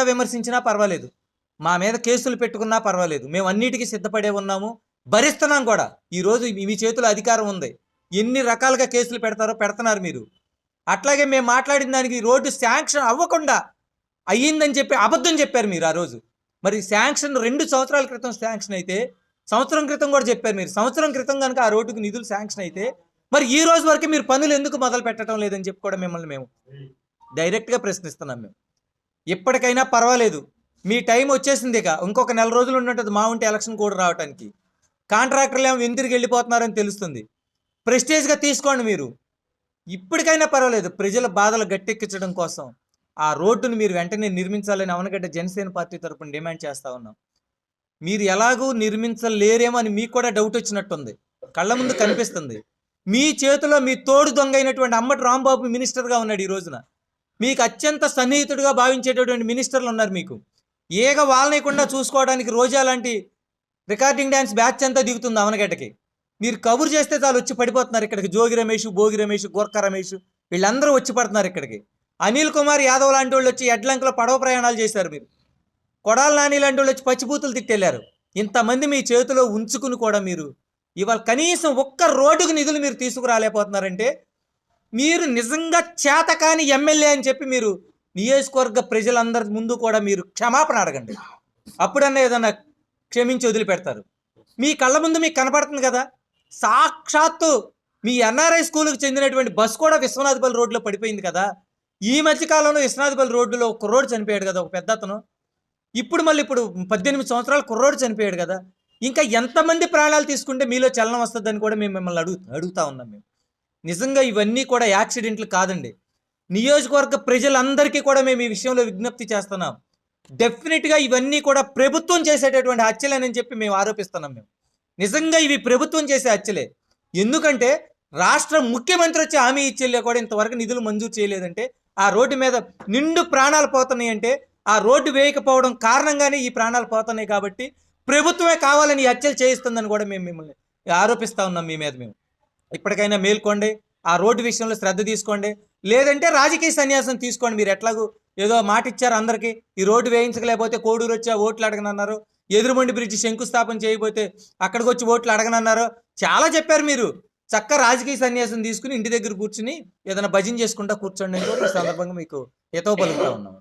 ఎంత విమర్శించినా పర్వాలేదు. మా మీద కేసులు పెట్టుకున్నా పర్వాలేదు. మేము అన్నిటికీ సిద్ధపడే ఉన్నాము. భరిస్తున్నాం కూడా. ఈరోజు మీ చేతిలో అధికారం ఉంది. ఎన్ని రకాలుగా కేసులు పెడతారో పెడుతున్నారు మీరు. అట్లాగే మేము మాట్లాడిన దానికి రోడ్డు శాంక్షన్ అవ్వకుండా అయ్యిందని చెప్పి అబద్ధం చెప్పారు మీరు ఆ రోజు. మరి శాంక్షన్ రెండు సంవత్సరాల క్రితం శాంక్షన్ అయితే సంవత్సరం క్రితం కూడా చెప్పారు మీరు. సంవత్సరం క్రితం కనుక ఆ రోడ్డుకు నిధులు శాంక్షన్ అయితే మరి ఈ రోజు వరకు మీరు పనులు ఎందుకు మొదలు పెట్టడం లేదని చెప్పి కూడా మిమ్మల్ని మేము డైరెక్ట్గా ప్రశ్నిస్తున్నాం మేము. ఇప్పటికైనా పర్వాలేదు. మీ టైం వచ్చేసింది ఇక. ఇంకొక నెల రోజులు ఉన్నట్టు మా ఉంటే ఎలక్షన్ కూడా రావడానికి కాంట్రాక్టర్లు ఏమో వెంతిరిగి వెళ్ళిపోతున్నారని తెలుస్తుంది. ప్రెస్టేజ్గా తీసుకోండి మీరు. ఇప్పటికైనా పర్వాలేదు. ప్రజల బాధలు గట్టెక్కించడం కోసం ఆ రోడ్డును మీరు వెంటనే నిర్మించాలని అవనగడ్డ జనసేన పార్టీ తరపున డిమాండ్ చేస్తూ ఉన్నాం. మీరు ఎలాగూ నిర్మించలేరేమో అని మీకు కూడా డౌట్ వచ్చినట్టుంది. కళ్ళ ముందు కనిపిస్తుంది. మీ చేతిలో మీ తోడు దొంగ అయినటువంటి అమ్మటి రాంబాబు మినిస్టర్గా ఉన్నాడు ఈ రోజున. మీకు అత్యంత సన్నిహితుడిగా భావించేటటువంటి మినిస్టర్లు ఉన్నారు మీకు. ఏగ వాళ్ళనేయకుండా చూసుకోవడానికి రోజా లాంటి రికార్డింగ్ డ్యాన్స్ బ్యాచ్ అంతా దిగుతుంది అవనగడ్డకి. మీరు కబురు చేస్తే చాలు వచ్చి పడిపోతున్నారు ఇక్కడికి. జోగి రమేష్ భోగి రమేష్ గోర్ఖ రమేష్ వీళ్ళందరూ వచ్చి పడుతున్నారు ఇక్కడికి. అనిల్ కుమార్ యాదవ్ లాంటి వాళ్ళు వచ్చి ఎడ్లంకలో పడవ ప్రయాణాలు చేశారు మీరు. కొడాల నాని లాంటి వాళ్ళు వచ్చి పచ్చిబూతులు తిట్టెళ్ళారు. ఇంతమంది మీ చేతిలో ఉంచుకుని కూడా మీరు ఇవాళ కనీసం ఒక్క రోడ్డుకు నిధులు మీరు తీసుకురాలేకపోతున్నారంటే మీరు నిజంగా చేతకాని ఎమ్మెల్యే అని చెప్పి మీరు నియోజకవర్గ ప్రజలందరి ముందు కూడా మీరు క్షమాపణ అడగండి. అప్పుడన్నా ఏదన్నా క్షమించి వదిలిపెడతారు. మీ కళ్ళ ముందు మీకు కనపడుతుంది కదా? సాక్షాత్తు మీ ఎన్ఆర్ఐ స్కూల్కి చెందినటువంటి బస్సు కూడా విశ్వనాథపల్లి రోడ్లో పడిపోయింది కదా? ఈ మధ్య కాలంలో విశ్వనాథపల్లి రోడ్డులో ఒక కుర్రోడు చనిపోయాడు కదా ఒక పెద్ద అతను. ఇప్పుడు మళ్ళీ ఇప్పుడు పద్దెనిమిది సంవత్సరాలు కుర్రోడు చనిపోయాడు కదా? ఇంకా ఎంతమంది ప్రాణాలు తీసుకుంటే మీలో చలనం వస్తుందని కూడా మేము మిమ్మల్ని అడుగు అడుగుతా ఉన్నాం మేము. నిజంగా ఇవన్నీ కూడా యాక్సిడెంట్లు కాదండి. నియోజకవర్గ ప్రజలందరికీ కూడా మేము ఈ విషయంలో విజ్ఞప్తి చేస్తున్నాం. డెఫినెట్గా ఇవన్నీ కూడా ప్రభుత్వం చేసేటటువంటి హత్యలేనని చెప్పి మేము ఆరోపిస్తున్నాం మేము. నిజంగా ఇవి ప్రభుత్వం చేసే హత్యలే. ఎందుకంటే రాష్ట్ర ముఖ్యమంత్రి వచ్చి హామీ ఇచ్చేలే కూడా ఇంతవరకు నిధులు మంజూరు చేయలేదంటే ఆ రోడ్డు మీద నిండు ప్రాణాలు పోతున్నాయి అంటే ఆ రోడ్డు వేయకపోవడం కారణంగానే ఈ ప్రాణాలు పోతున్నాయి కాబట్టి ప్రభుత్వమే కావాలని హత్యలు చేయిస్తుందని కూడా మేము మిమ్మల్ని ఆరోపిస్తా ఉన్నాం మీ మీద మేము. ఇప్పటికైనా మేల్కోండి. ఆ రోడ్డు విషయంలో శ్రద్ధ తీసుకోండి. లేదంటే రాజకీయ సన్యాసం తీసుకోండి. మీరు ఎట్లాగూ ఏదో మాట ఇచ్చారు అందరికీ. ఈ రోడ్డు వేయించలేకపోతే కోడూరు వచ్చి ఆ ఓట్లు అడగనన్నారు. ఎదురుమండి బ్రిడ్జి శంకుస్థాపన చేయకపోతే అక్కడికి వచ్చి ఓట్లు అడగనన్నారు. చాలా చెప్పారు మీరు. చక్క రాజకీయ సన్యాసం తీసుకుని ఇంటి దగ్గర కూర్చుని ఏదైనా భజన చేసుకుంటా కూర్చోండి అని కూడా ఈ సందర్భంగా మీకు హితవు పలుకుతా ఉన్నాము